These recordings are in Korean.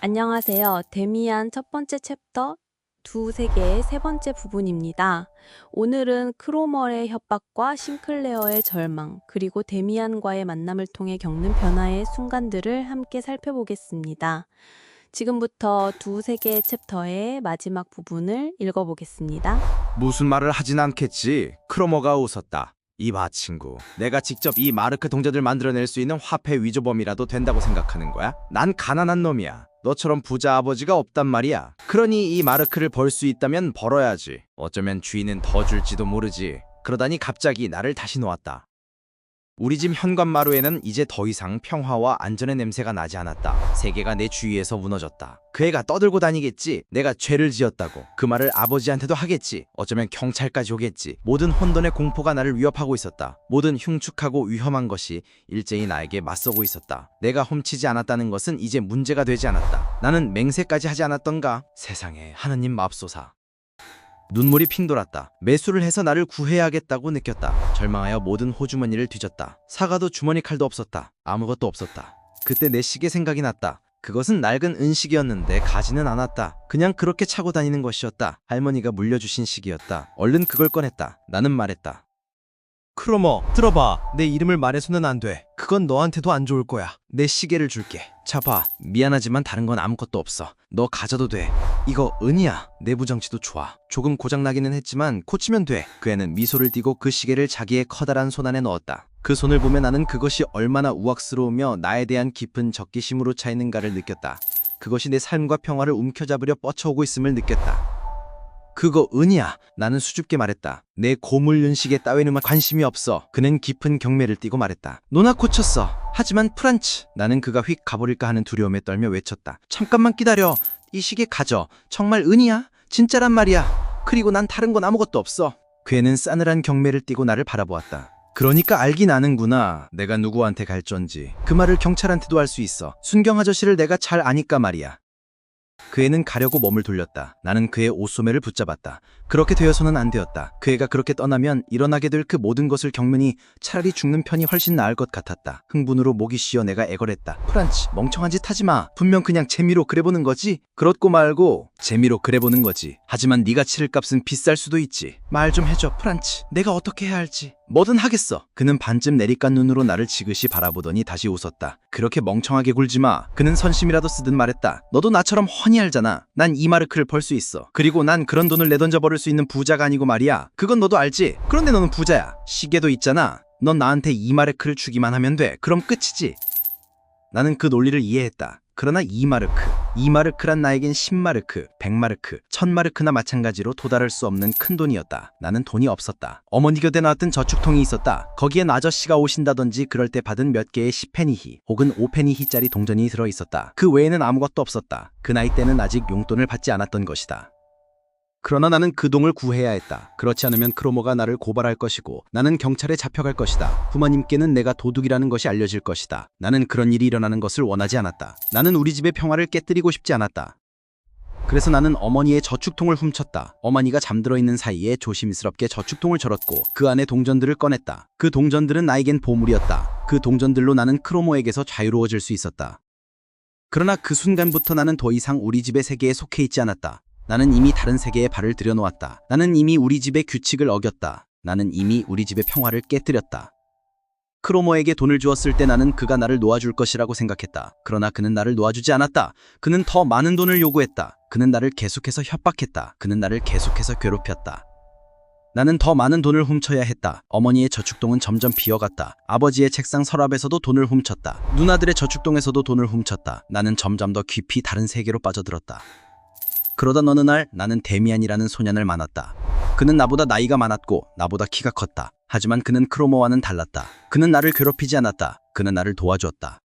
안녕하세요. 데미안 첫 번째 챕터 두 세계의 세 번째 부분입니다. 오늘은 크로멀의 협박과 싱클레어의 절망, 그리고 데미안과의 만남을 통해 겪는 변화의 순간들을 함께 살펴보겠습니다. 지금부터 두 세계의 챕터의 마지막 부분을 읽어보겠습니다. 무슨 말을 하진 않겠지. 크로머가 웃었다. 이봐 친구, 내가 직접 이 마르크 동전을 만들어낼 수 있는 화폐 위조범이라도 된다고 생각하는 거야? 난 가난한 놈이야. 너처럼 부자 아버지가 없단 말이야. 그러니 이 마르크를 벌 수 있다면 벌어야지. 어쩌면 주인은 더 줄지도 모르지. 그러다니 갑자기 나를 다시 놓았다. 우리 집 현관마루에는 이제 더 이상 평화와 안전의 냄새가 나지 않았다. 세계가 내 주위에서 무너졌다. 그 애가 떠들고 다니겠지. 내가 죄를 지었다고. 그 말을 아버지한테도 하겠지. 어쩌면 경찰까지 오겠지. 모든 혼돈의 공포가 나를 위협하고 있었다. 모든 흉측하고 위험한 것이 일제히 나에게 맞서고 있었다. 내가 훔치지 않았다는 것은 이제 문제가 되지 않았다. 나는 맹세까지 하지 않았던가? 세상에 하느님 맙소사. 눈물이 핑 돌았다. 매수를 해서 나를 구해야겠다고 느꼈다. 절망하여 모든 호주머니를 뒤졌다. 사과도 주머니 칼도 없었다. 아무것도 없었다. 그때 내 시계 생각이 났다. 그것은 낡은 은시계였는데 가지는 않았다. 그냥 그렇게 차고 다니는 것이었다. 할머니가 물려주신 시계였다. 얼른 그걸 꺼냈다. 나는 말했다. 크로머, 들어봐. 내 이름을 말해서는 안 돼. 그건 너한테도 안 좋을 거야. 내 시계를 줄게. 차봐. 미안하지만 다른 건 아무것도 없어. 너 가져도 돼. 이거 은이야. 내부 정치도 좋아. 조금 고장나기는 했지만 고치면 돼. 그 애는 미소를 띠고 그 시계를 자기의 커다란 손 안에 넣었다. 그 손을 보며 나는 그것이 얼마나 우악스러우며 나에 대한 깊은 적기심으로 차 있는가를 느꼈다. 그것이 내 삶과 평화를 움켜잡으려 뻗쳐오고 있음을 느꼈다. 그거 은이야. 나는 수줍게 말했다. 내 고물 윤식에 따위는 관심이 없어. 그는 깊은 경매를 띠고 말했다. 노나 고쳤어. 하지만 프란츠. 나는 그가 휙 가버릴까 하는 두려움에 떨며 외쳤다. 잠깐만 기다려. 이 시계 가져. 정말 은이야? 진짜란 말이야. 그리고 난 다른 건 아무것도 없어. 괴는 싸늘한 경매를 띠고 나를 바라보았다. 그러니까 알긴 아는구나. 내가 누구한테 갈전지. 그 말을 경찰한테도 할 수 있어. 순경 아저씨를 내가 잘 아니까 말이야. 그 애는 가려고 몸을 돌렸다. 나는 그의 옷소매를 붙잡았다. 그렇게 되어서는 안 되었다. 그 애가 그렇게 떠나면 일어나게 될 그 모든 것을 겪으니 차라리 죽는 편이 훨씬 나을 것 같았다. 흥분으로 목이 쉬어 내가 애걸했다. 프란츠, 멍청한 짓 하지 마. 분명 그냥 재미로 그래보는 거지. 그렇고 말고 재미로 그래보는 거지. 하지만 네가 치를 값은 비쌀 수도 있지. 말 좀 해줘, 프란츠. 내가 어떻게 해야 할지. 뭐든 하겠어. 그는 반쯤 내리깐 눈으로 나를 지그시 바라보더니 다시 웃었다. 그렇게 멍청하게 굴지 마. 그는 선심이라도 쓰듯 말했다. 너도 나처럼 훤히 알잖아. 난 이마르크를 벌 수 있어. 그리고 난 그런 돈을 내던져 버릴 수 있는 부자가 아니고 말이야. 그건 너도 알지. 그런데 너는 부자야. 시계도 있잖아. 넌 나한테 이마르크를 주기만 하면 돼. 그럼 끝이지. 나는 그 논리를 이해했다. 그러나 이마르크, 이마르크란 나에겐 10마르크, 100마르크, 1000마르크나 마찬가지로 도달할 수 없는 큰 돈이었다. 나는 돈이 없었다. 어머니 곁에 나왔던 저축통이 있었다. 거기엔 아저씨가 오신다든지 그럴 때 받은 몇 개의 10페니히 혹은 5페니히짜리 동전이 들어 있었다. 그 외에는 아무것도 없었다. 그 나이 때는 아직 용돈을 받지 않았던 것이다. 그러나 나는 그 동을 구해야 했다. 그렇지 않으면 크로모가 나를 고발할 것이고 나는 경찰에 잡혀갈 것이다. 부모님께는 내가 도둑이라는 것이 알려질 것이다. 나는 그런 일이 일어나는 것을 원하지 않았다. 나는 우리 집의 평화를 깨뜨리고 싶지 않았다. 그래서 나는 어머니의 저축통을 훔쳤다. 어머니가 잠들어 있는 사이에 조심스럽게 저축통을 절었고 그 안에 동전들을 꺼냈다. 그 동전들은 나에겐 보물이었다. 그 동전들로 나는 크로모에게서 자유로워질 수 있었다. 그러나 그 순간부터 나는 더 이상 우리 집의 세계에 속해 있지 않았다. 나는 이미 다른 세계에 발을 들여놓았다. 나는 이미 우리 집의 규칙을 어겼다. 나는 이미 우리 집의 평화를 깨뜨렸다. 크로모에게 돈을 주었을 때 나는 그가 나를 놓아줄 것이라고 생각했다. 그러나 그는 나를 놓아주지 않았다. 그는 더 많은 돈을 요구했다. 그는 나를 계속해서 협박했다. 그는 나를 계속해서 괴롭혔다. 나는 더 많은 돈을 훔쳐야 했다. 어머니의 저축통은 점점 비어갔다. 아버지의 책상 서랍에서도 돈을 훔쳤다. 누나들의 저축통에서도 돈을 훔쳤다. 나는 점점 더 깊이 다른 세계로 빠져들었다. 그러다 어느 날 나는 데미안이라는 소년을 만났다. 그는 나보다 나이가 많았고 나보다 키가 컸다. 하지만 그는 크로모와는 달랐다. 그는 나를 괴롭히지 않았다. 그는 나를 도와주었다.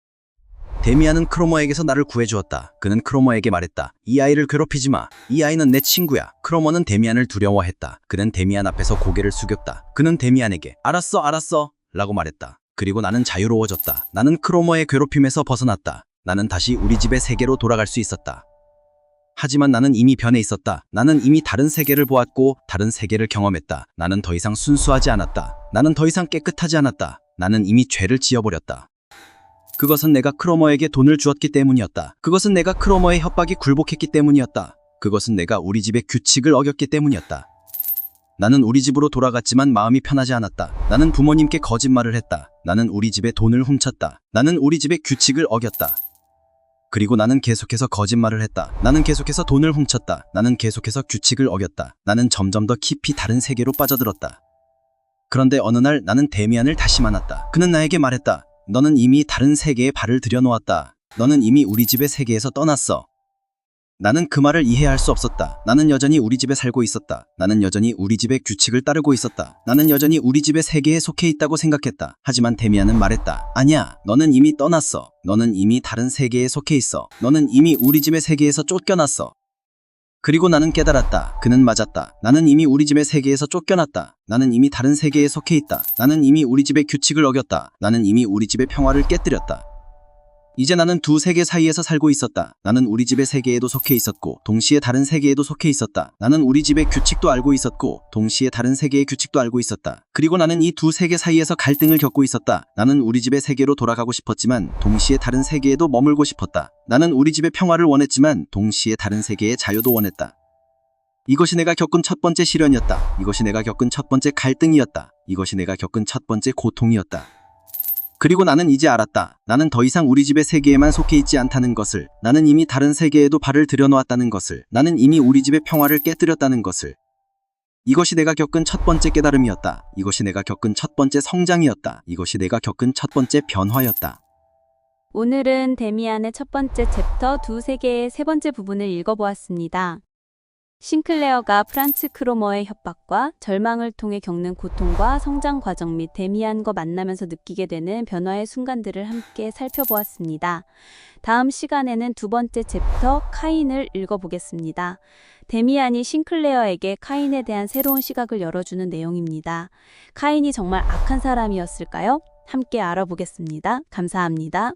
데미안은 크로모에게서 나를 구해주었다. 그는 크로모에게 말했다. 이 아이를 괴롭히지 마. 이 아이는 내 친구야. 크로모는 데미안을 두려워했다. 그는 데미안 앞에서 고개를 숙였다. 그는 데미안에게 알았어, 알았어. 라고 말했다. 그리고 나는 자유로워졌다. 나는 크로모의 괴롭힘에서 벗어났다. 나는 다시 우리 집의 세계로 돌아갈 수 있었다. 하지만 나는 이미 변해 있었다. 나는 이미 다른 세계를 보았고 다른 세계를 경험했다. 나는 더 이상 순수하지 않았다. 나는 더 이상 깨끗하지 않았다. 나는 이미 죄를 지어버렸다. 그것은 내가 크로머에게 돈을 주었기 때문이었다. 그것은 내가 크로머의 협박이 굴복했기 때문이었다. 그것은 내가 우리 집의 규칙을 어겼기 때문이었다. 나는 우리 집으로 돌아갔지만 마음이 편하지 않았다. 나는 부모님께 거짓말을 했다. 나는 우리 집에 돈을 훔쳤다. 나는 우리 집의 규칙을 어겼다. 그리고 나는 계속해서 거짓말을 했다. 나는 계속해서 돈을 훔쳤다. 나는 계속해서 규칙을 어겼다. 나는 점점 더 깊이 다른 세계로 빠져들었다. 그런데 어느 날 나는 데미안을 다시 만났다. 그는 나에게 말했다. 너는 이미 다른 세계에 발을 들여놓았다. 너는 이미 우리 집의 세계에서 떠났어. 나는 그 말을 이해할 수 없었다. 나는 여전히 우리 집에 살고 있었다. 나는 여전히 우리 집의 규칙을 따르고 있었다. 나는 여전히 우리 집의 세계에 속해 있다고 생각했다. 하지만 데미안은 말했다. 아니야. 너는 이미 떠났어. 너는 이미 다른 세계에 속해 있어. 너는 이미 우리 집의 세계에서 쫓겨났어. 그리고 나는 깨달았다. 그는 맞았다. 나는 이미 우리 집의 세계에서 쫓겨났다. 나는 이미 다른 세계에 속해 있다. 나는 이미 우리 집의 규칙을 어겼다. 나는 이미 우리 집의 평화를 깨뜨렸다. 이제 나는 두 세계 사이에서 살고 있었다. 나는 우리 집의 세계에도 속해 있었고, 동시에 다른 세계에도 속해 있었다. 나는 우리 집의 규칙도 알고 있었고, 동시에 다른 세계의 규칙도 알고 있었다. 그리고 나는 이 두 세계 사이에서 갈등을 겪고 있었다. 나는 우리 집의 세계로 돌아가고 싶었지만, 동시에 다른 세계에도 머물고 싶었다. 나는 우리 집의 평화를 원했지만, 동시에 다른 세계의 자유도 원했다. 이것이 내가 겪은 첫 번째 시련이었다. 이것이 내가 겪은 첫 번째 갈등이었다. 이것이 내가 겪은 첫 번째 고통이었다. 그리고 나는 이제 알았다. 나는 더 이상 우리 집의 세계에만 속해 있지 않다는 것을. 나는 이미 다른 세계에도 발을 들여놓았다는 것을. 나는 이미 우리 집의 평화를 깨뜨렸다는 것을. 이것이 내가 겪은 첫 번째 깨달음이었다. 이것이 내가 겪은 첫 번째 성장이었다. 이것이 내가 겪은 첫 번째 변화였다. 오늘은 데미안의 첫 번째 챕터 두 세계의 세 번째 부분을 읽어보았습니다. 싱클레어가 프란츠 크로머의 협박과 절망을 통해 겪는 고통과 성장 과정 및 데미안과 만나면서 느끼게 되는 변화의 순간들을 함께 살펴보았습니다. 다음 시간에는 두 번째 챕터 카인을 읽어보겠습니다. 데미안이 싱클레어에게 카인에 대한 새로운 시각을 열어주는 내용입니다. 카인이 정말 악한 사람이었을까요? 함께 알아보겠습니다. 감사합니다.